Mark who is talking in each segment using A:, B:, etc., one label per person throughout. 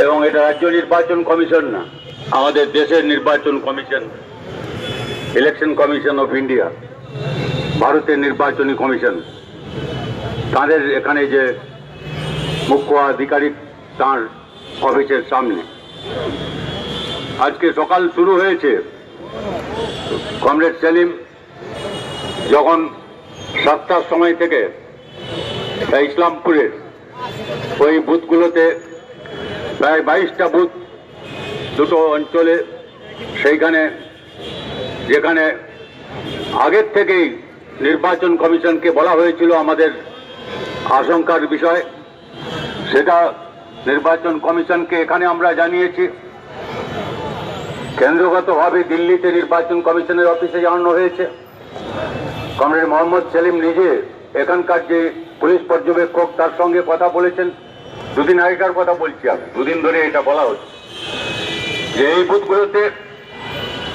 A: এবং এটা রাজ্য নির্বাচন কমিশন না, আমাদের দেশের নির্বাচন commission election commission of India ভারতের নির্বাচনী কমিশন। তাদের এখানে যে মুখ্য আধিকারিক তাঁর অফিসের সামনে। আজকে সকাল শুরু হয়েছে। কমরেড সেলিম যখন সাতটার সময় থেকে ইসলামপুরের ওই বুথগুলোতে প্রায় বাইশটা বুথ দুটো অঞ্চলে সেইখানে, যেখানে আগের থেকেই নির্বাচন কমিশনকে বলা হয়েছিল আমাদের আশঙ্কার বিষয়। সেটা নির্বাচন কমিশনকে এখানে আমরা জানিয়েছি। কেন্দ্রগতভাবে দিল্লিতে নির্বাচন কমিশনের অফিসে জানানো হয়েছে। কমরেড মোহাম্মদ সেলিম নিজে এখানকার যে পুলিশ পর্যবেক্ষক তার সঙ্গে কথা বলেছেন। দুদিন আগেকার কথা বলছি আমি। দুদিন ধরে এটা বলা হচ্ছে। যে এই বুথগুলোতে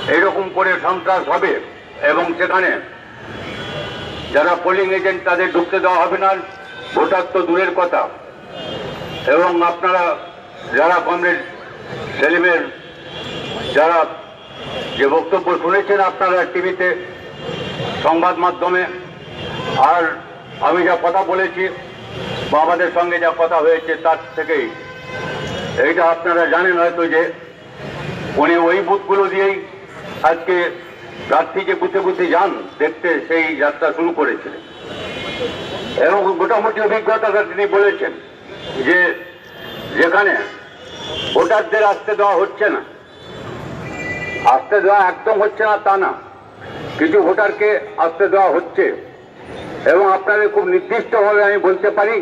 A: এইরকম করে সন্ত্রাস হবে এবং সেখানে যারা পোলিং এজেন্ট তাদের ঢুকতে দেওয়া হবে না, ভোটার তো দূরের কথা। এবং আপনারা যারা কমরেড সেলিমের যারা যে বক্তব্য শুনেছেন আপনারা টিভিতে, সংবাদ মাধ্যমে, আর আমি যা কথা বলেছি বা আমাদের সঙ্গে যা কথা হয়েছে তার থেকেই। এইটা আপনারা জানেন হয়তো যে উনি ওই বুথগুলো দিয়েই আজকে প্রার্থী যে বুথে বুথে যান, দেখতে সেই যাত্রা শুরু করেছিলেন। এবং মোটামুটি অভিজ্ঞতা তিনি বলেছেন যে যেখানে ভোটারদের আসতে দেওয়া হচ্ছে না, আসতে দেওয়া একদম হচ্ছে না তা না। কিছু ভোটারকে আসতে দেওয়া হচ্ছে। এবং আপনাদের খুব নির্দিষ্টভাবে আমি বলতে পারি,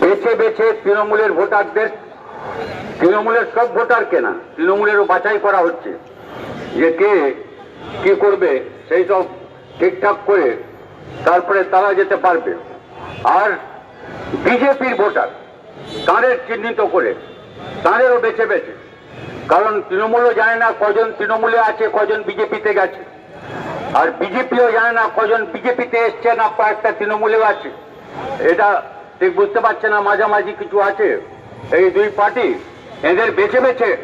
A: বেছে বেছে তৃণমূলের ভোটারদের, তৃণমূলের সব ভোটার কেনা তৃণমূলেরও বাছাই করা হচ্ছে। যে কে কি করবে, সেই সব ঠিকঠাক করে তারপরে তারা যেতে পারবে। আর বিজেপির ভোটার তাদের চিহ্নিত করে তাদেরও বেছে বেছে। কারণ তৃণমূলও জানে না কজন তৃণমূলে আছে, কজন বিজেপিতে গেছে। আর বিজেপিও জানে না কজন বিজেপিতে এসছে না কয়েকটা তৃণমূলেও আছে। এটা ঠিক বুঝতে পারছে না, মাঝামাঝি কিছু আছে। এই দুই পার্টি এদের বেছে বেছে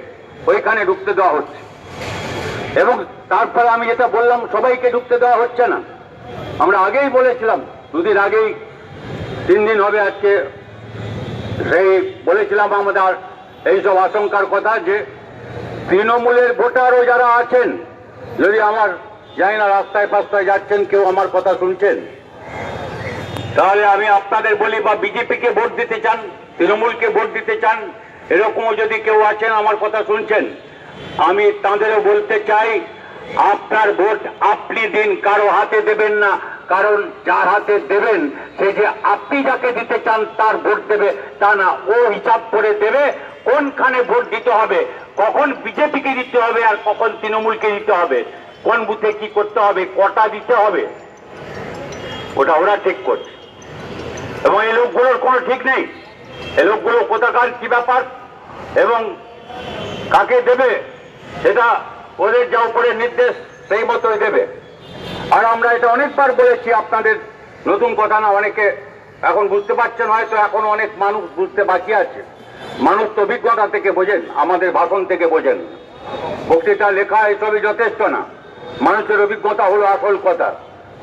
A: ওইখানে ঢুকতে দেওয়া হচ্ছে। এবং তারপরে আমি যেটা বললাম, সবাইকে ঢুকতে দেওয়া হচ্ছে না। আমরা আগেই বলেছিলাম, দুদিন আগেই, তিন দিন হবে আজকে। সেই বলেছিলাম আমাদের এইসব আশঙ্কার কথা যে, তৃণমূলের ভোটারও যারা আছেন, যদি আমার জানি না, রাস্তায় ফাস্তায় যাচ্ছেন, কেউ আমার কথা শুনছেন? তাহলে আমি আপনাদের বলি, বা বিজেপিকে ভোট দিতে চান, তৃণমূলকে ভোট দিতে চান, এরকমও যদি কেউ আছেন, আমার কথা শুনছেন। আমি তাঁদেরও বলতে চাই, আপনার ভোট আপনি দিন, কারও হাতে দেবেন না, কারণ যার হাতে দেবেন, সে যে আপনি যাকে দিতে চান, তার ভোট দেবে, তা না, ও হিসাব করে দেবে কোনখানে ভোট দিতে হবে, কখন বিজেপিকে দিতে হবে, আর কখন তৃণমূলকে দিতে হবে। কোন বুথে কি করতে হবে, কটা দিতে হবে, ওটা ওরা ঠিক করছে। এবং এই লোকগুলোর কোনো ঠিক নেই। এই লোকগুলো কোথাকার, কি ব্যাপার, এবং কাকে দেবে, সেটা ওদের যা উপরে নির্দেশ, সেই মতোই দেবে। আর আমরা এটা অনেকবার বলেছি আপনাদের, নতুন কথা না, অনেকে এখন বুঝতে পারছেন, হয়তো এখন অনেক মানুষ বুঝতে বাকি আছে। মানুষ তো অভিজ্ঞতা থেকে বোঝেন, আমাদের ভাষণ থেকে বোঝেন। বক্তৃতা লেখা এসবই যথেষ্ট না। মানুষের অভিজ্ঞতা হলো আসল কথা।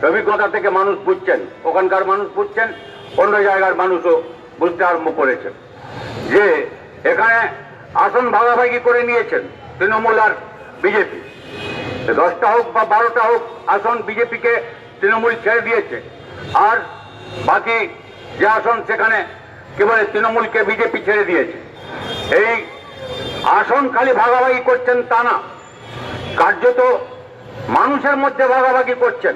A: অভিজ্ঞতা থেকে মানুষ বুঝছেন, ওখানকার মানুষ বুঝছেন, অন্য জায়গার মানুষও বুঝতে আরম্ভ করেছেন। যে এখানে আসন ভাগাভাগি করে নিয়েছেন তৃণমূল আর বিজেপি। দশটা হোক বা বারোটা হোক আসন বিজেপিকে তৃণমূল ছেড়ে দিয়েছে। আর বাকি যে আসন সেখানে কেবল তৃণমূলকে বিজেপি ছেড়ে দিয়েছে। এই আসন খালি ভাগাভাগি করছেন তা না। কার্যত মানুষের মধ্যে ভাগাভাগি করছেন।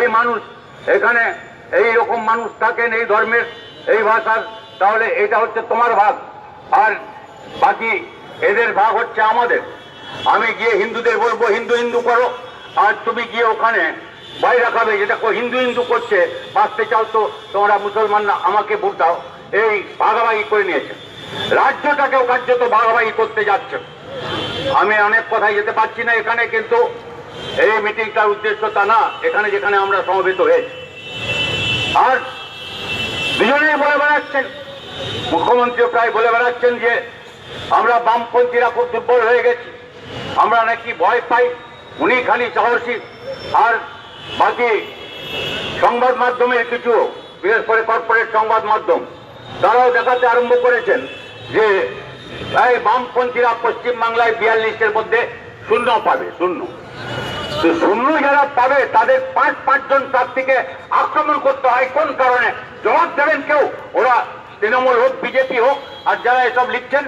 A: এই মানুষ এখানে, এই রকম মানুষ থাকেন এই ধর্মের, এই ভাষার, তাহলে এটা হচ্ছে তোমার ভাগ। আর বাকি এদের ভাগ হচ্ছে আমাদের। আমি গিয়ে হিন্দুদের বলব, হিন্দু হিন্দু করো। আর তুমি গিয়ে ওখানে বাইরে খাবে যে, দেখো, হিন্দু হিন্দু করছে, বাঁচতে চাও তো, তোমরা মুসলমানরা আমাকে ভোট দাও। এই ভাগাভাগি করে নিয়েছে। রাজ্যটাকেও কার্যত ভাগাভাগি করতে যাচ্ছে। আমি অনেক কথাই যেতে পারছি না এখানে, কিন্তু এই মিটিংটার উদ্দেশ্য তা না, এখানে যেখানে আমরা সমবেত হয়েছি। আর দুজনেই বলে বেড়াচ্ছেন, মুখ্যমন্ত্রী প্রায় বলে বেড়াচ্ছেন যে, আমরা বামপন্থীরা খুব দুর্বল হয়ে গেছি। আমরা নাকি ভয় পাই, উনি খালি সাহসী। আর বাকি সংবাদ মাধ্যমের কিছু, বিশেষ করে কর্পোরেট সংবাদ মাধ্যম, তারাও দেখাতে আরম্ভ করেছেন যে, এই বামপন্থীরা পশ্চিম বাংলায় বিয়াল্লিশের মধ্যে শূন্য পাবে, শূন্য। তো শূন্য যারা পাবে, তাদের পাঁচ, পাঁচজন প্রার্থীকে আক্রমণ করতে হয়। কোন কারণে? জবাব দেবেন কেউ? ওরা তৃণমূল হোক, বিজেপি হোক, আর যারা এসব লিখছেন,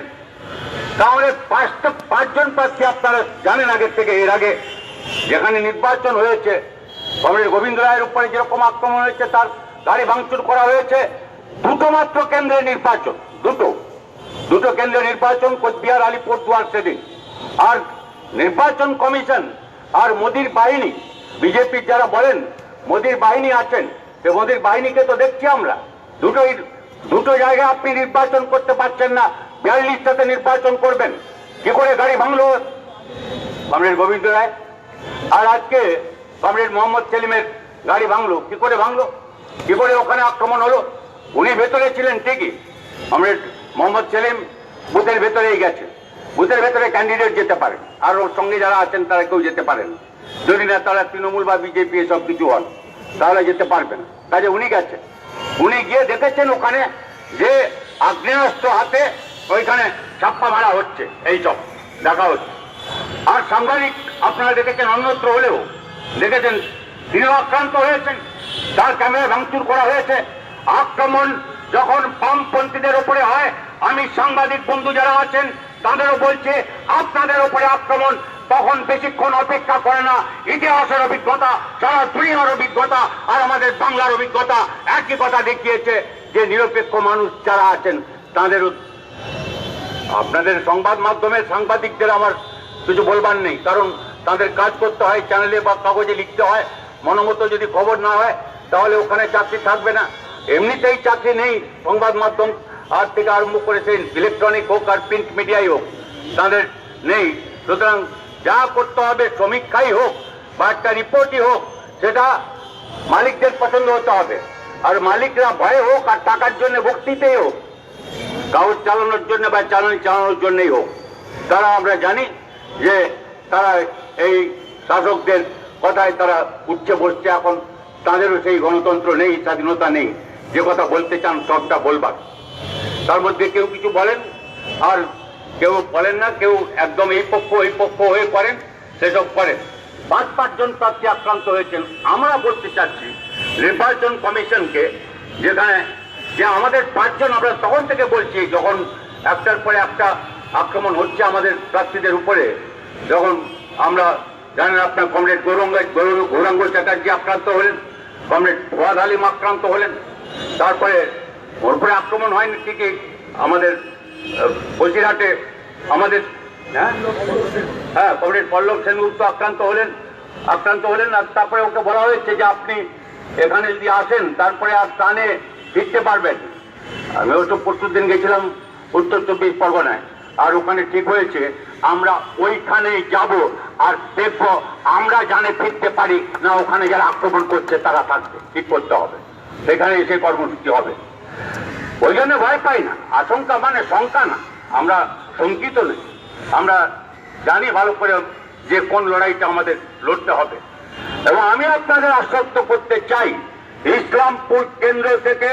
A: তাহলে পাঁচটা পাঁচজন প্রার্থী আপনারা জানেন আগের থেকে, এর আগে। যেখানে নির্বাচন হয়েছে, কমরেড গোবিন্দ রায়ের উপরে যেরকম আক্রমণ হয়েছে, তার গাড়ি ভাঙচুর করা হয়েছে, দুটো মাত্র কেন্দ্রের নির্বাচন, দুটো। দুটো কেন্দ্রের নির্বাচন, কোচবিহার আলিপুর দুয়ার সেদিন। আর নির্বাচন কমিশন আর মোদির বাহিনী, বিজেপির যারা বলেন, মোদির বাহিনী আছেন, সে মোদির বাহিনীকে তো দেখছি আমরা। দুটোই দুটো জায়গায় আপনি নির্বাচন করতে পারছেন না বিয়াল্লিশটাতে নির্বাচন করবেন। কি করে গাড়ি ভাঙলো? কমরেড গোবিন্দ রায়। আর আজকে কমরেড মোহাম্মদ সেলিমের গাড়ি ভাঙলো, কি করে ভাঙলো? কি করে ওখানে আক্রমণ হলো? উনি ভেতরে ছিলেন ঠিকই। কমরেড মোহাম্মদ সেলিম বুথের ভেতরেই গেছে। বুথের ভেতরে ক্যান্ডিডেট যেতে পারে। আর ওর সঙ্গে যারা আছেন, তারা কেউ যেতে পারেন। যদি না, তারা তৃণমূল বা বিজেপি এসব কিছু হন, তাহলে যেতে পারবেন। কাজে উনি গেছেন। উনি গিয়ে দেখেছেন ওখানে যে আগ্নেয়াস্ত্র হাতে ওইখানে ছাপ্পা মারা হচ্ছে এইসব দেখা হচ্ছে। আর সাংবাদিক আপনারা দেখেছেন, অন্যত্র হলেও দেখেছেন তিনিও আক্রান্ত হয়েছেন, তার ক্যামেরা ভাঙচুর করা হয়েছে। আক্রমণ যখন বামপন্থীদের উপরে হয়, আমি সাংবাদিক বন্ধু যারা আছেন তাদেরও বলছে, আপনাদের উপরে আক্রমণ তখন বেশিক্ষণ অপেক্ষা করে না। ইতিহাসের অভিজ্ঞতা, সারা দুনিয়ার অভিজ্ঞতা আর আমাদের বাংলার অভিজ্ঞতা একই কথা দেখিয়েছে যে নিরপেক্ষ মানুষ যারা আছেন তাদেরও আপনাদের সংবাদ মাধ্যমের সাংবাদিকদের আমার কিছু বলবার নেই, কারণ তাদের কাজ করতে হয় চ্যানেলে বা কাগজে লিখতে হয়। মনোমতো যদি খবর না হয়, তাহলে ওখানে চাকরি থাকবে না। এমনিতেই চাকরি নেই সংবাদ মাধ্যম আজ থেকে আরম্ভ করেছেন ইলেকট্রনিক হোক আর প্রিন্ট মিডিয়াই হোক, তাদের নেই। সুতরাং যা করতে হবে সমীক্ষাই হোক বা একটা রিপোর্টই হোক, সেটা মালিকদের পছন্দ হতে হবে। আর মালিকরা ভয়ে হোক আর টাকার জন্য ভক্তিতেই হোক কাগজ চালানোর জন্য বা চালানি চালানোর জন্যই হোক। তারা আমরা জানি যে তারা এই শাসকদের কথায় তারা উঠছে বসছে, এখন তাদেরও সেই গণতন্ত্র নেই, স্বাধীনতা নেই। যে কথা বলতে চান সবটা বলবার। তার মধ্যে কেউ কিছু বলেন, আর কেউ বলেন না, কেউ একদম এই পক্ষ এই পক্ষ হয়ে করেন, সেসব করেন। পাঁচ পাঁচজন প্রার্থী আক্রান্ত হয়েছেন। আমরা বলতে চাচ্ছি, নির্বাচন কমিশনকে, যেখানে যে আমাদের পাঁচজন, আমরা তখন থেকে বলছি, যখন একটার পরে একটা আক্রমণ হচ্ছে আমাদের প্রার্থীদের উপরে, যখন আমরা জানেন আপনার কমরেড গৌরঙ্গ, গৌরাঙ্গ চ্যাটার্জি আক্রান্ত হলেন, কমরেড ফুয়াদ আলিম আক্রান্ত হলেন, তারপরে ওর উপরে আক্রমণ হয়নি ঠিকই। আমাদের বসিরহাটে আমাদের হ্যাঁ? হ্যাঁ কমরেড পল্লব সেনগুপ্ত আক্রান্ত হলেন আক্রান্ত হলেন, আর তারপরে ওকে বলা হয়েছে যে আপনি এখানে যদি আসেন, তারপরে আর প্রাণে ফিরতে পারবেন। আমিও তো পরশুর দিন গেছিলাম উত্তর চব্বিশ পরগনায়, আর ওখানে ঠিক হয়েছে, আমরা ওইখানেই যাব আর দেখব, আমরা জানে ফিরতে পারি না, ওখানে যারা আক্রমণ করছে, তারা থাকবে, ঠিক করতে হবে। সেখানে এসে কর্মসূচি হবে। ওই জন্য ভয় পাই না। আশঙ্কা মানে শঙ্কা না। আমরা শঙ্কিত নেই। আমরা জানি ভালো করে যে কোন লড়াইটা আমাদের লড়তে হবে। এবং আমি আপনাদের আশ্বস্ত করতে চাই, ইসলামপুর কেন্দ্র থেকে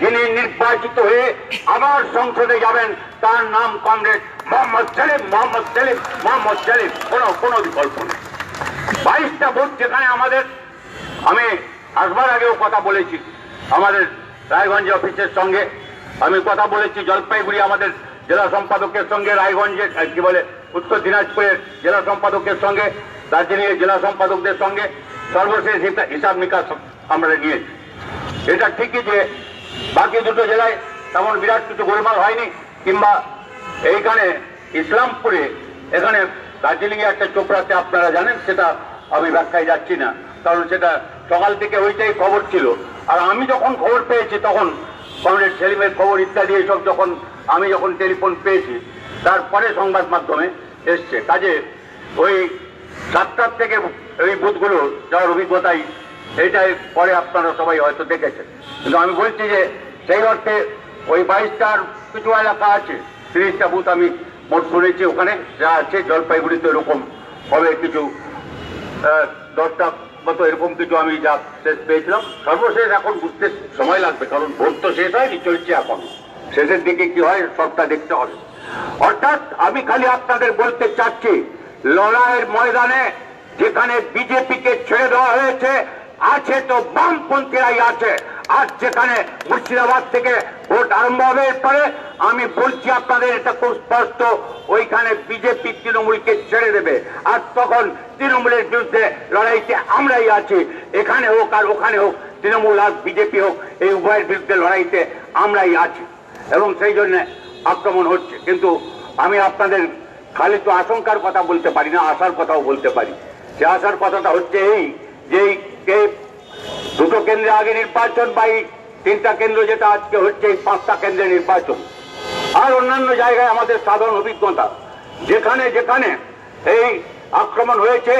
A: যিনি নির্বাচিত হয়ে আবার সংসদে যাবেন, তার নাম কমরেড মোহাম্মদ সেলিম মোহাম্মদ সেলিম মোহাম্মদ সেলিম। কোনো কোনো বিকল্প নেই। বাইশটা ভোট যেখানে আমাদের, আমি আসবার আগেও কথা বলেছি। আমাদের রায়গঞ্জ অফিসের সঙ্গে। আমি কথা বলেছি, জলপাইগুড়ি আমাদের জেলা সম্পাদকের সঙ্গে রায়গঞ্জের কি বলে, উত্তর দিনাজপুরের জেলা সম্পাদকের সঙ্গে, দার্জিলিংয়ের জেলা সম্পাদকদের সঙ্গে সর্বশেষ হিসাব নিকাশ আমরা নিয়েছি। এটা ঠিকই যে বাকি দুটো জেলায় তেমন বিরাট কিছু গোলমাল হয়নি, কিংবা এইখানে ইসলামপুরে, এখানে দার্জিলিংয়ে একটা চোপড়াতে আপনারা জানেন, সেটা আমি ব্যাখ্যায় যাচ্ছি না, কারণ সেটা সকাল থেকে ওইটাই খবর ছিল। আর আমি যখন খবর পেয়েছি, তখন কমরেড সেলিমের খবর ইত্যাদি এসব যখন আমি যখন টেলিফোন পেয়েছি, তারপরে সংবাদ মাধ্যমে এসছে। কাজে ওই সাতটার থেকে ওই বুথগুলো যাওয়ার অভিজ্ঞতাই, এইটাই পরে আপনারা সবাই হয়তো দেখেছেন। কিন্তু আমি বলছি যে, সেই অর্থে ওই বাইশটার কিছু এলাকা আছে, তিরিশটা বুথ আমি মোট শুনেছি ওখানে, যা আছে জলপাইগুড়িতে এরকম হবে কিছু দশটা মতো এরকম কিছু আমি যা শেষ পেয়েছিলাম, সর্বশেষ এখন বুঝতে সময় লাগবে, কারণ ভোট তো শেষ হয়নি চলছে এখন। শেষের দিকে কি হয়, সবটা দেখতে হবে। অর্থাৎ আমি খালি আপনাদের বলতে চাচ্ছি, লড়াইয়ের ময়দানে যেখানে বিজেপিকে ছেড়ে দেওয়া হয়েছে, আছে তো বামপন্থীরাই আছে। আর যেখানে মুর্শিদাবাদ থেকে ভোট আরম্ভ হবে এরপরে আমি বলছি আপনাদের, এটা খুব স্পষ্ট, ওইখানে বিজেপি তৃণমূলকে ছেড়ে দেবে। আর তখন তৃণমূলের বিরুদ্ধে লড়াইতে আমরাই আছি। এখানে হোক আর ওখানে হোক, তৃণমূল আর বিজেপি হোক, এই উভয়ের বিরুদ্ধে লড়াইতে আমরাই আছি। এবং সেই জন্য আক্রমণ হচ্ছে। কিন্তু আমি আপনাদের খালি তো আশঙ্কার কথা বলতে পারি না, আশার কথাও বলতে পারি। সে আশার কথাটা হচ্ছে এই, যে দুটো কেন্দ্রে আগে নির্বাচন বা এই তিনটা কেন্দ্র যেটা আজকে হচ্ছে এই পাঁচটা কেন্দ্রে নির্বাচন। আর অন্যান্য জায়গায় আমাদের সাধারণ অভিজ্ঞতা। যেখানে যেখানে এই আক্রমণ হয়েছে,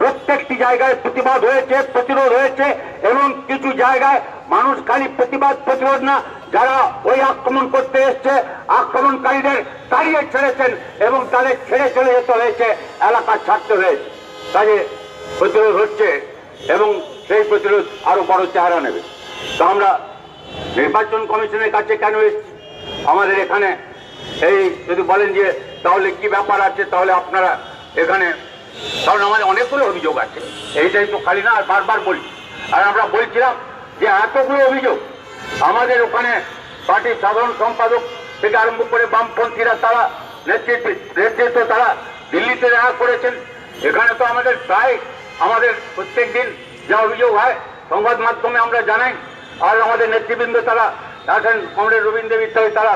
A: প্রত্যেকটি জায়গায় প্রতিবাদ হয়েছে, প্রতিরোধ হয়েছে, এবং কিছু জায়গায় মানুষ খালি প্রতিবাদ, প্রতিরোধ না, যারা ওই আক্রমণ করতে এসছে, আক্রমণকারীদের তাড়িয়ে ছেড়েছেন এবং তাদের ছেড়ে চলে যেতে হয়েছে, এলাকা ছাড়তে হয়েছে। কাজে প্রতিরোধ হচ্ছে এবং সেই প্রতিরোধ আরও বড় চেহারা নেবে। তো আমরা নির্বাচন কমিশনের কাছে কেন এসেছি? আমাদের এখানে এই যদি বলেন যে, তাহলে কি ব্যাপার আছে? তাহলে আপনারা এখানে, কারণ আমাদের অনেকগুলো অভিযোগ আছে। এইটাই তো খালি না, আর বারবার বলি। আর আমরা বলছিলাম যে, এতগুলো অভিযোগ আমাদের ওখানে পার্টির সাধারণ সম্পাদক থেকে আরম্ভ করে বামপন্থীরা তারা নেতৃত্ব নেতৃত্ব তারা দিল্লিতে দেখা করেছেন। এখানে তো আমাদের প্রায়, আমাদের প্রত্যেক দিন যা অভিযোগ হয়, সংবাদ মাধ্যমে আমরা জানাই, আর আমাদের নেতৃবৃন্দ তারা আছেন কমরেড রবীন্দ্র ইত্যাদি তারা,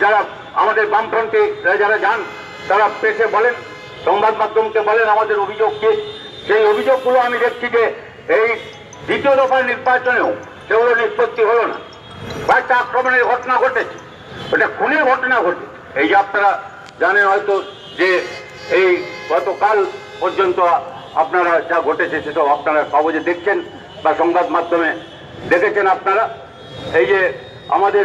A: যারা আমাদের বামফ্রন্টে যারা যান, তারা পেশে বলেন, সংবাদ মাধ্যমকে বলেন আমাদের অভিযোগ কি? সেই অভিযোগগুলো আমি দেখছি যে এই দ্বিতীয় দফার নির্বাচনেও সেগুলো নিষ্পত্তি হলো না। কয়েকটা আক্রমণের ঘটনা ঘটেছে। ওটা খুনের ঘটনা ঘটে এই যে আপনারা জানেন হয়তো যে এই গতকাল পর্যন্ত আপনারা যা ঘটেছে সেসব আপনারা কাগজে দেখছেন বা সংবাদ মাধ্যমে দেখেছেন আপনারা। এই যে আমাদের,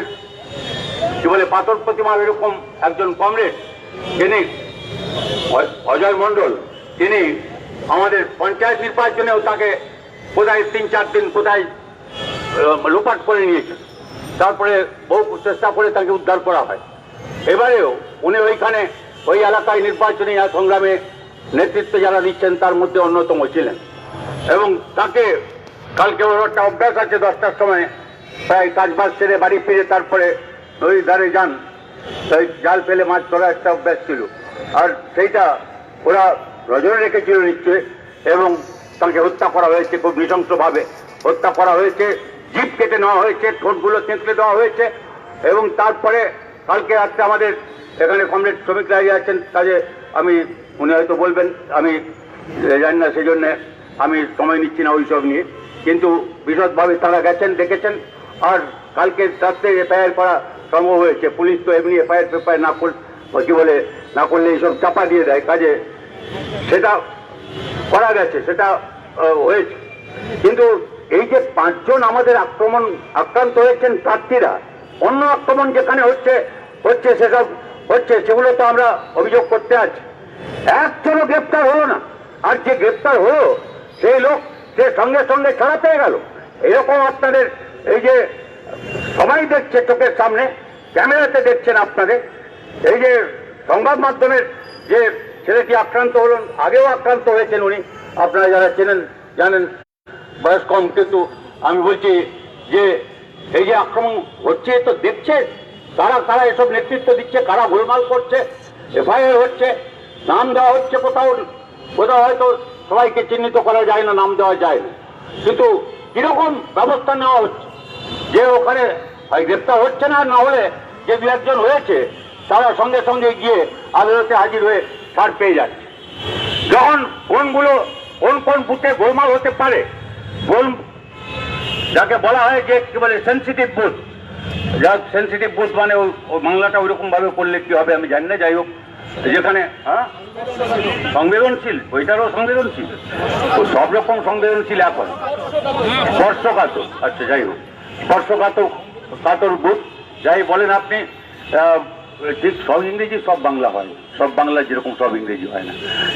A: কি বলে, পাথর প্রতিমার এরকম একজন কমরেড, তিনি অজয় মণ্ডল, তিনি আমাদের পঞ্চায়েত নির্বাচনেও তাকে কোথায় তিন চার দিন কোথায় লোপাট করে নিয়েছেন তারপরে বহু চেষ্টা করে তাকে উদ্ধার করা হয়। এবারেও উনি ওইখানে ওই এলাকায় নির্বাচনী সংগ্রামে নেতৃত্ব যারা নিচ্ছেন তার মধ্যে অন্যতম ছিলেন। এবং তাকে কালকে ওর একটা অভ্যাস আছে দশটার সময়। প্রায় কাজ বাজ সেরে বাড়ি ফিরে তারপরে নদীর ধারে যান। তাই জাল ফেলে মাছ ধরা একটা অভ্যাস ছিল। আর সেইটা ওরা নজরে রেখেছিল নিশ্চয়ই। এবং তাকে হত্যা করা হয়েছে খুব নৃশংসভাবে। হত্যা করা হয়েছে, জিপ কেটে নেওয়া হয়েছে, ঠোঁটগুলো চেঁচড়ে দেওয়া হয়েছে। এবং তারপরে কালকে রাত্রে আমাদের এখানে কমরেড শ্রমিক রায় আছেন। কাজে আমি উনি হয়তো বলবেন, আমি জানি না সেই জন্যে আমি সময় নিচ্ছি না ওইসব নিয়ে। কিন্তু বিশদভাবে তারা গেছেন, দেখেছেন, আর কালকে রাত্রে এফআইআর করা সম্ভব হয়েছে, পুলিশ তো এমনি এফআইআর ফেফআইআর না কর, কি বলে, না করলে এইসব চাপা দিয়ে দেয় কাজে। সেটা করা গেছে, সেটা হয়েছে। কিন্তু এই যে পাঁচজন আমাদের আক্রমণ, আক্রান্ত হয়েছেন প্রার্থীরা, অন্য আক্রমণ যেখানে হচ্ছে হচ্ছে সেসব হচ্ছে, সেগুলো তো আমরা অভিযোগ করতে আছি। একজনও গ্রেপ্তার হলো না। আর যে গ্রেপ্তার হলো, সেই লোক সে সঙ্গে সঙ্গে ছাড়া পেয়ে গেল। এরকম আপনাদের এই যে সবাই দেখছে চোখের সামনে, ক্যামেরাতে দেখছেন আপনাদের। এই যে সংবাদ মাধ্যমের যে ছেলেটি আক্রান্ত হলেন, আগেও আক্রান্ত হয়েছেন উনি। আপনারা যারা চেনেন, জানেন, বয়স কম, কিন্তু আমি বলছি যে এই যে আক্রমণ হচ্ছে, তো দেখছে, কারা কারা এসব নেতৃত্ব দিচ্ছে, কারা গোলমাল করছে, এফআইআর হচ্ছে নাম দেওয়া হচ্ছে কোথাও কোথাও হয়তো সবাইকে চিহ্নিত করা যায় না, নাম দেওয়া যায় না। কিন্তু কীরকম ব্যবস্থা নেওয়া হচ্ছে? যে ওখানে গ্রেপ্তার হচ্ছে না না হলে যে দু একজন হয়েছে, তারা সঙ্গে সঙ্গে গিয়ে আদালতে হাজির হয়ে ছাড় পেয়ে যাচ্ছে। যখন কোনগুলো, কোন কোন বুথে গোলমাল হতে পারে গোল যাকে বলা হয় যে কি বলে সেন্সিটিভ বুথ যা সেন্সিটিভ বুথ মানে ওই বাংলাটা ওইরকম ভাবে করলে কি হবে আমি জানি না, যাই হোক। যেখানে হ্যাঁ? সংবেদনশীল, ওইটারও সংবেদনশীল? ও সব রকম সংবেদনশীল এখন। স্পর্শকাতর আচ্ছা যাই হোক। স্পর্শকাতর, কাতর বুথ যাই বলেন আপনি ঠিক সব ইংরেজি, সব বাংলা হয়। সব বাংলা যেরকম সব ইংরেজি হয় না।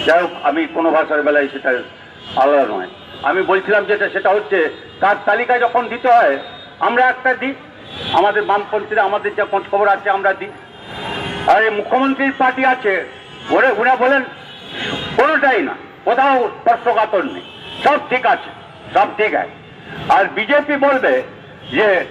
A: যাই হোক, আমি কোনো ভাষার বেলায় সেটা আলাদা নয়। আমি বলছিলাম যেটা, সেটা হচ্ছে, তার তালিকা যখন দিতে হয়, আমরা একটা দিই। আমাদের বামপন্থীরা আমাদের যা খোঁজ খবর আছে, আমরা দিই। আর মুখ্যমন্ত্রীর পার্টি আছে। ওরে উনি বলেন, কোনোটাই না, কোথাও স্পর্শকাতর নেই। সব ঠিক আছে, সব ঠিক আছে। আর বিজেপি বলবে যে,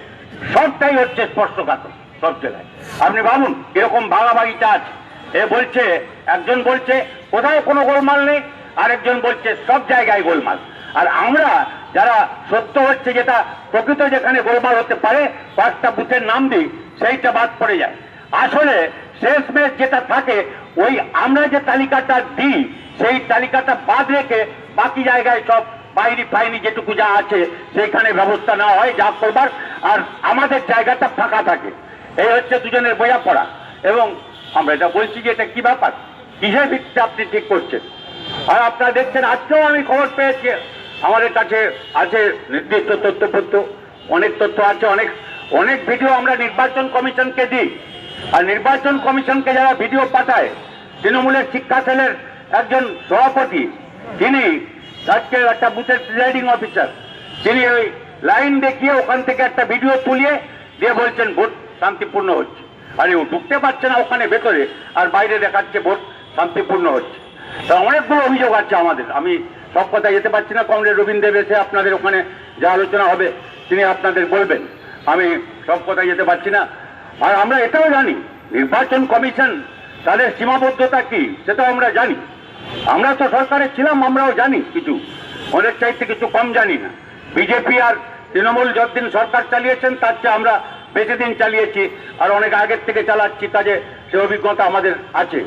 A: সবটাই হচ্ছে স্পর্শকাতর সব জায়গায়। আপনি ভাবুন, এরকম ভাগাভাগিটা আছে। এ বলছে, একজন বলছে, কোথাও কোনো গোলমাল নেই, আরেকজন বলছে, সব জায়গায় গোলমাল। আর আমরা যারা সত্য হচ্ছে যেটা, প্রকৃত যেখানে গোলমাল হতে পারে পাঁচটা বুথের নাম দিই, সেইটা বাদ পড়ে যায়। আসলে শেষ ম্যাচ যেটা থাকে, ওই আমরা যে তালিকাটা দিই, সেই তালিকাটা বাদ রেখে বাকি জায়গায় সব বাইরি ফাইনি যেটুকু যা আছে, সেইখানে ব্যবস্থা নেওয়া হয়, যা করবার, আর আমাদের জায়গাটা ফাঁকা থাকে। এই হচ্ছে দুজনের বোঝাপড়া। এবং আমরা এটা বলছি যে এটা কি ব্যাপার? কিসের ভিত্তিতে আপনি ঠিক করছেন? আর আপনারা দেখছেন, আজকেও আমি খবর পেয়েছি, আমাদের কাছে আছে নির্দিষ্ট তথ্যপত্র, অনেক তথ্য আছে, অনেক অনেক ভিডিও আমরা নির্বাচন কমিশনকে দিই। আর নির্বাচন কমিশনকে যারা ভিডিও পাঠায়, তৃণমূলের শিক্ষা সেলের একজন সভাপতি, তিনি আজকে একটা বুথের প্রিজাইডিং অফিসার তিনি ওই লাইন দেখিয়ে ওখান থেকে একটা ভিডিও তুলিয়ে দিয়ে বলছেন, ভোট শান্তিপূর্ণ হচ্ছে। আরে ও ঢুকতে পারছে না ওখানে ভেতরে, আর বাইরে দেখাচ্ছে, ভোট শান্তিপূর্ণ হচ্ছে। তা অনেকগুলো অভিযোগ আছে আমাদের। আমি সব কথা যেতে পারছি না কমরেড রবীন্দ্র এসে আপনাদের ওখানে যা আলোচনা হবে, তিনি আপনাদের বলবেন। আমি সব কথা যেতে পারছি না আর আমরা এটাও জানি, নির্বাচন কমিশন তাদের সীমাবদ্ধতা কি, সেটাও আমরা জানি। আমরা তো সরকারে ছিলাম, আমরাও জানি কিছু। অনেক চাইতে কিছু কম জানি না। বিজেপি আর তৃণমূল যতদিন সরকার চালিয়েছেন, তার চেয়ে আমরা বেশি দিন চালিয়েছি আর অনেক আগের থেকে চালাচ্ছি কাজে সে অভিজ্ঞতা আমাদের আছে।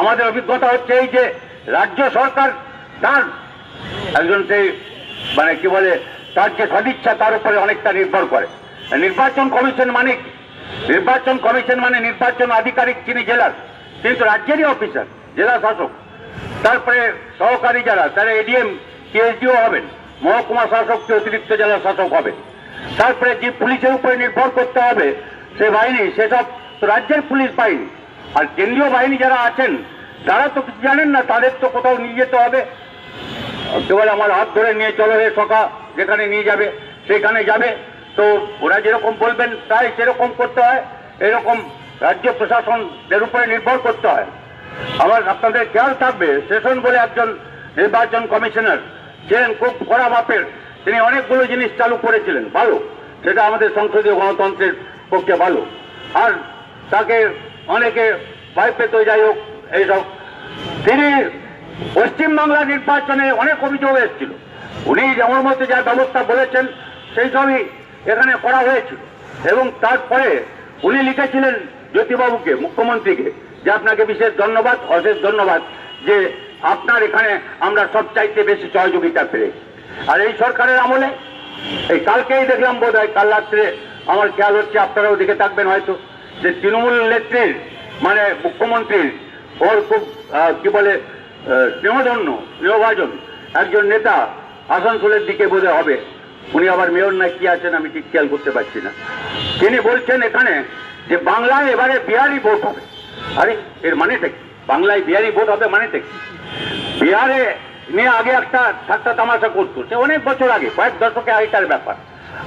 A: আমাদের অভিজ্ঞতা হচ্ছে এই যে রাজ্য সরকার তার একজন সেই মানে কি বলে, তার যে সদিচ্ছা, তার উপরে অনেকটা নির্ভর করে। নির্বাচন কমিশন মানে? নির্বাচন কমিশন মানে নির্বাচন আধিকারিক যিনি জেলার তিনি তো রাজ্যেরই অফিসার, জেলা শাসক। তারপরে সহকারী যারা, তারা এডিএম পিএইচডিও হবেন, মহকুমা শাসক কি অতিরিক্ত জেলা শাসক হবেন। তারপরে যে পুলিশের উপরে নির্ভর করতে হবে, সে বাহিনী, সেসব রাজ্যের পুলিশ বাহিনী। আর কেন্দ্রীয় বাহিনী যারা আছেন, তারা তো কিছু জানেন না, তাদের তো কোথাও নিয়ে যেতে হবে। কেবল আমার হাত ধরে নিয়ে চলো হে সকা যেখানে নিয়ে যাবে, সেখানে যাবে। তো ওরা যেরকম বলবেন, তাই সেরকম করতে হয়। এরকম রাজ্য প্রশাসনের উপরে নির্ভর করতে হয়। আবার আপনাদের খেয়াল থাকবে, সেশন বলে একজন নির্বাচন কমিশনার ছিলেন খুব কড়া মাপের, তিনি অনেকগুলো জিনিস চালু করেছিলেন, ভালো। সেটা আমাদের সংসদীয় গণতন্ত্রের পক্ষে ভালো। আর তাকে অনেকে ভয় পেত যাই হোক, এইসব। তিনি পশ্চিমবাংলা নির্বাচনে অনেক অভিযোগ এসেছিল। উনি যেমন মতো যা ব্যবস্থা বলেছেন সেই সবই এখানে করা হয়েছিল। এবং তারপরে উনি লিখেছিলেন জ্যোতিবাবুকে, মুখ্যমন্ত্রীকে, যে আপনাকে বিশেষ ধন্যবাদ, অশেষ ধন্যবাদ যে আপনার এখানে আমরা সব চাইতে বেশি সহযোগিতা পেয়েছি। আর এই সরকারের আমলে, এই কালকেই দেখলাম বোধ হয় কাল রাত্রে আমার খেয়াল হচ্ছে, আপনারাও দেখে থাকবেন হয়তো, যে তৃণমূল নেত্রীর মানে মুখ্যমন্ত্রীর ওর খুব কি বলে স্নেহধন্য, স্নেহভাজন একজন নেতা আসানসোলের দিকে বোধ হবে। উনি আবার মেয়র না কি আছেন আমি ঠিক খেয়াল করতে পারছি না। তিনি বলছেন এখানে যে বাংলায় এবারে বিহারি ভোট হবে। আরে, এর মানেটা কি? বাংলায় বিহারি ভোট হবে মানেটা কি? বিহারে নিয়ে আগে একটা ঠাট্টা তামাশা করতো, সে অনেক বছর আগে, কয়েক দশকে আগেকার ব্যাপার।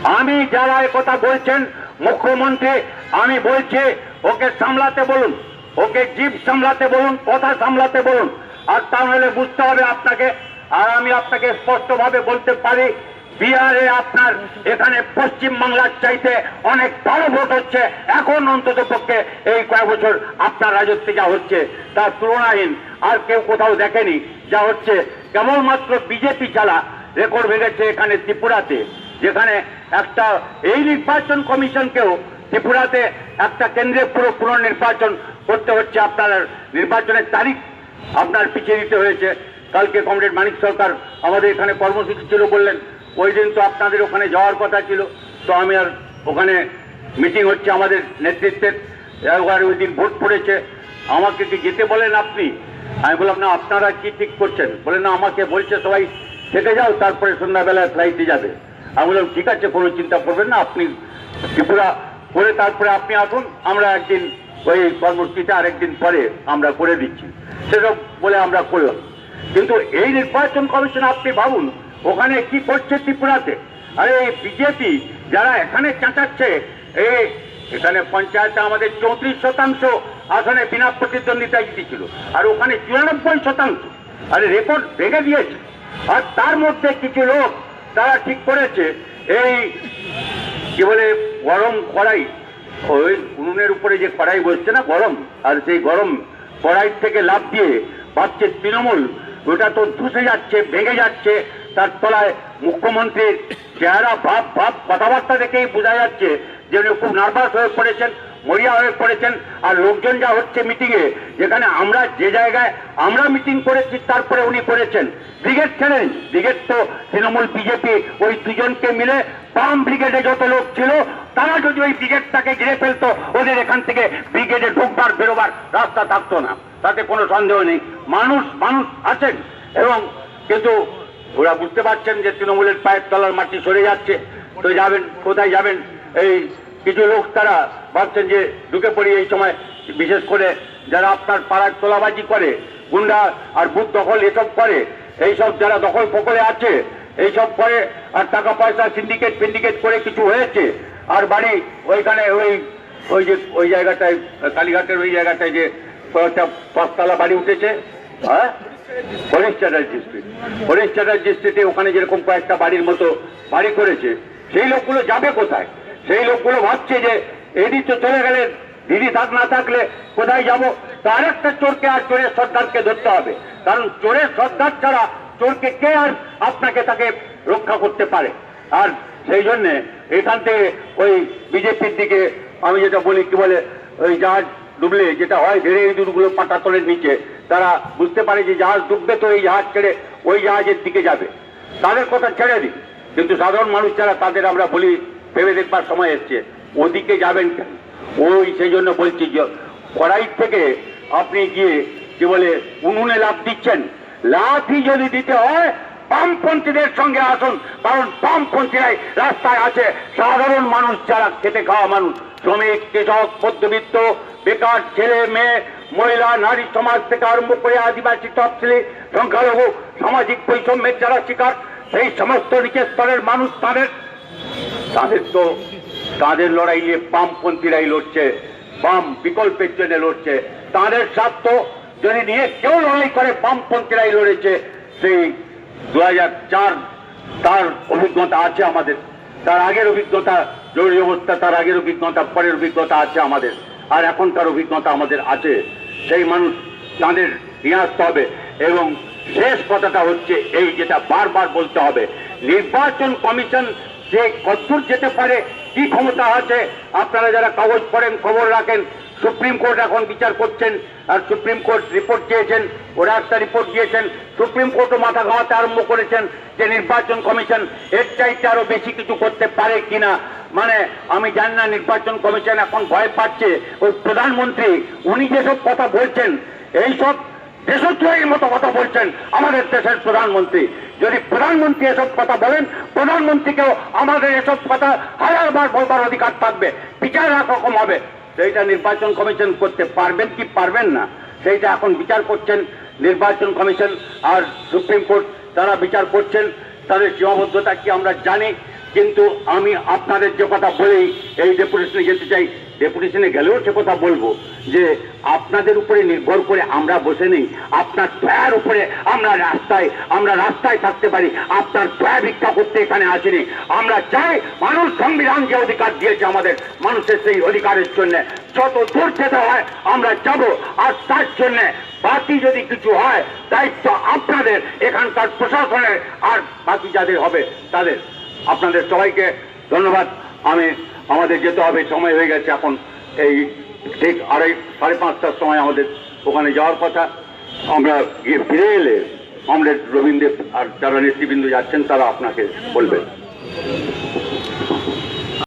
A: আমি যারা কথা বলছেন, মুখ্যমন্ত্রী, আমি বলছি, ওকে সামলাতে বলুন, ওকে জিপ সামলাতে বলুন, কথা সামলাতে বলুন, আর তাহলে বুঝতে হবে আপনাকে, আর আমি আপনাকে স্পষ্টভাবে বলতে পারি বিহারে আপনার এখানে পশ্চিম বাংলার চাইতে অনেক ভালো ভোট হচ্ছে। এখন অন্তত পক্ষে এই কয়েক বছর আপনার রাজত্বে যা হচ্ছে তার তুলনাহীন আর কেউ কোথাও দেখেনি যা হচ্ছে। কেবলমাত্র বিজেপি ছাড়া রেকর্ড ভেঙেছে এখানে ত্রিপুরাতে, যেখানে একটা এই নির্বাচন কমিশনকেও ত্রিপুরাতে একটা কেন্দ্রে পুরো পুনর্নির্বাচন করতে হচ্ছে। আপনার নির্বাচনের তারিখ আপনার পিছিয়ে দিতে হয়েছে। কালকে কমরেড মানিক সরকার আমাদের এখানে কর্মসূচি ছিল বললেন ওই দিন তো আপনাদের ওখানে যাওয়ার কথা ছিল। তো আমি আর ওখানে মিটিং হচ্ছে আমাদের নেতৃত্বের। ওই দিন ভোট পড়েছে। আমাকে কি যেতে বলেন আপনি? আমি বললাম, না, আপনারা কি ঠিক করছেন? বলে, না, আমাকে বলছে সবাই থেকে যাও, তারপরে সন্ধ্যাবেলায় ফ্লাইটে যাবে। আমি বললাম, ঠিক আছে, কোনো চিন্তা করবেন না, আপনি ত্রিপুরা করে তারপরে আপনি আসুন, আমরা একদিন ওই কর্মসূচিটা আরেকদিন পরে আমরা করে দিচ্ছি। সেসব বলে আমরা করলাম। কিন্তু এই নির্বাচন কমিশন আপনি ভাবুন ওখানে কি করছে ত্রিপুরাতে? আরে বিজেপি যারা এখানে চাঁচাচ্ছে এই এখানে পঞ্চায়েতে আমাদের চৌত্রিশ শতাংশ আসনে বিনা প্রতিদ্বন্দ্বিতা জিতেছিল, আর ওখানে চুরানব্বই শতাংশ। আরে রেকর্ড ভেঙে দিয়েছে। আর তার মধ্যে কিছু লোক তারা ঠিক করেছে, এই কি বলে, গরম কড়াই। ওই উনুনের উপরে যে কড়াই বসছে না, গরম, আর সেই গরম কড়াই থেকে লাভ দিয়ে ভাবছে তৃণমূল, ওটা তো ধুসে যাচ্ছে, ভেঙে যাচ্ছে তার তলায় মুখ্যমন্ত্রীর চেহারা, ভাব ভাব, কথাবার্তা দেখেই বোঝা যাচ্ছে যে উনি খুব নার্ভাস হয়ে পড়েছেন, মরিয়া হয়ে পড়েছেন আর লোকজন যা হচ্ছে মিটিংয়ে যেখানে আমরা যে জায়গায় আমরা মিটিং করেছি তারপরে উনি করেছেন। ব্রিগেড ছেড়েন ব্রিগেড তো তৃণমূল বিজেপি ওই দুজনকে মিলে বাম ব্রিগেডে যত লোক ছিল, তারা যদি ওই ব্রিগেডটাকে ঘিরে ফেলতো, ওদের এখান থেকে ব্রিগেডে ঢুকবার, বেরোবার রাস্তা থাকতো না। তাতে কোনো সন্দেহ নেই। মানুষ মানুষ আছেন এবং কিন্তু ওরা বুঝতে পারছেন যে তৃণমূলের পায়ের তলার মাটি সরে যাচ্ছে। তো যাবেন, কোথায় যাবেন? এই কিছু লোক তারা ভাবছেন যে ঢুকে পড়ি এই সময়। বিশেষ করে যারা আপনার পাড়ার তোলাবাজি করে, গুন্ডা আর বুথ দখল এসব করে, এইসব যারা দখল ফকলে আছে, এইসব করে আর টাকা পয়সা সিন্ডিকেট ফিন্ডিকেট করে কিছু হয়েছে। আর বাড়ি ওইখানে ওই ওই যে ওই জায়গাটায়, কালীঘাটের ওই জায়গাটায় যে কয়েকটা পাঁচতলা বাড়ি উঠেছে হ্যাঁ? হরিশ চ্যাটার্জি স্ট্রিট হরিশ চ্যাটার্জি স্ট্রিটে ওখানে যেরকম কয়েকটা বাড়ির মতো বাড়ি করেছে, সেই লোকগুলো যাবে কোথায়? সেই লোকগুলো ভাবছে যে এদিক তো চলে গেলেন দিদি থাক, না থাকলে কোথায় যাব? তার একটা চোরকে আর চোরের সর্দারকে ধরতে হবে। কারণ চোরের সর্দার ছাড়া চোরকে কে আর আপনাকে তাকে রক্ষা করতে পারে? আর সেই জন্যে এখান থেকে ওই বিজেপির দিকে, আমি যেটা বলি, কি বলে, ওই জাহাজ ডুবলে যেটা হয় ধীরে ইঁদুরগুলো পাটাতলের নিচে তারা বুঝতে পারে যে জাহাজ ডুববে তো এই জাহাজ ছেড়ে ওই জাহাজের দিকে যাবে। তাদের কথা ছেড়ে দিই কিন্তু সাধারণ মানুষ যারা, তাদের আমরা বলি, ভেবে দেখবার সময় এসছে, ওদিকে যাবেন কেন? ওই সেই জন্য বলছি যে কড়াই থেকে আপনি গিয়ে কি বলে, উনুনে লাভ দিচ্ছেন। লাভই যদি দিতে হয়, বামপন্থীদের সঙ্গে আসুন। কারণ বামপন্থীরাই রাস্তায় আছে। সাধারণ মানুষ যারা, খেতে খাওয়া মানুষ, শ্রমিক, কৃষক, মধ্যবিত্ত, বেকার ছেলে, মেয়ে মহিলা, নারী সমাজ থেকে আরম্ভ করে আদিবাসী তফসিলি, সংখ্যালঘু, সামাজিক বৈষম্যের যারা শিকার, সেই সমস্ত নিচের স্তরের মানুষ তাদের। তাদের তো তাদের লড়াই নিয়ে বামপন্থীরাই লড়ছে, বাম বিকল্পের জন্য লড়ছে। তাদের স্বার্থ যদি নিয়ে কেউ লড়াই করে বামপন্থীরাই লড়েছে। সেই দু তার অভিজ্ঞতা আছে আমাদের। তার আগের অভিজ্ঞতা জরুরি অবস্থা, তার আগের অভিজ্ঞতা, পরের অভিজ্ঞতা আছে আমাদের। আর এখনকার অভিজ্ঞতা আমাদের আছে। সেই মানুষ তাদের নিয়ে আসতে হবে এবং শেষ কথাটা হচ্ছে এই যেটা বারবার বলতে হবে। নির্বাচন কমিশন যে কতদূর যেতে পারে, কি ক্ষমতা আছে, আপনারা যারা কাগজ পড়েন, খবর রাখেন সুপ্রিম কোর্ট এখন বিচার করছেন আর সুপ্রিম কোর্ট রিপোর্ট চেয়েছেন ওরা একটা রিপোর্ট দিয়েছেন। সুপ্রিম কোর্টও মাথা ঘামাতে আরম্ভ করেছেন যে নির্বাচন কমিশন এর চাইতে আরও বেশি কিছু করতে পারে কিনা। মানে আমি জানি না, নির্বাচন কমিশন এখন ভয় পাচ্ছে। ওই প্রধানমন্ত্রী, উনি যেসব কথা বলছেন, এইসব দেশদ্রোহীর মতো কথা বলছেন আমাদের দেশের প্রধানমন্ত্রী। যদি প্রধানমন্ত্রী এসব কথা বলেন, প্রধানমন্ত্রীকেও আমাদের এসব কথা হাজারবার বলবার অধিকার থাকবে। বিচার একরকম হবে? সেইটা নির্বাচন কমিশন করতে পারবেন কি পারবেন না, সেইটা এখন বিচার করছেন নির্বাচন কমিশন আর সুপ্রিম কোর্ট, তারা বিচার করছেন, তাদের সীমাবদ্ধতা কি আমরা জানি কিন্তু আমি আপনাদের যে কথা বলেই এই ডেপুটেশনে যেতে চাই ডেপুটেশনে গেলেও সে কথা বলব যে আপনাদের উপরে নির্ভর করে আমরা বসে নেই। আপনার দয়ার উপরে আমরা রাস্তায় আমরা রাস্তায় থাকতে পারি। আপনার দয়া ভিক্ষা করতে এখানে আসিনি। আমরা চাই মানুষ সংবিধান যে অধিকার দিয়েছে আমাদের, মানুষের সেই অধিকারের জন্য। যত দূর যেতে হয়, আমরা যাব। আর তার জন্য বাকি যদি কিছু হয়, দায়িত্ব আপনাদের, এখানকার প্রশাসনের, আর বাকি যাদের হবে, তাদের। আপনাদের সবাইকে ধন্যবাদ। আমি, আমাদের যেতে হবে, সময় হয়ে গেছে এখন। এই ঠিক আড়াই, সাড়ে পাঁচটার সময় আমাদের ওখানে যাওয়ার কথা। আমরা গিয়ে ফিরে এলে আমরা রবীন্দ্র আর যারা নেতৃবৃন্দ যাচ্ছেন তারা আপনাকে বলবেন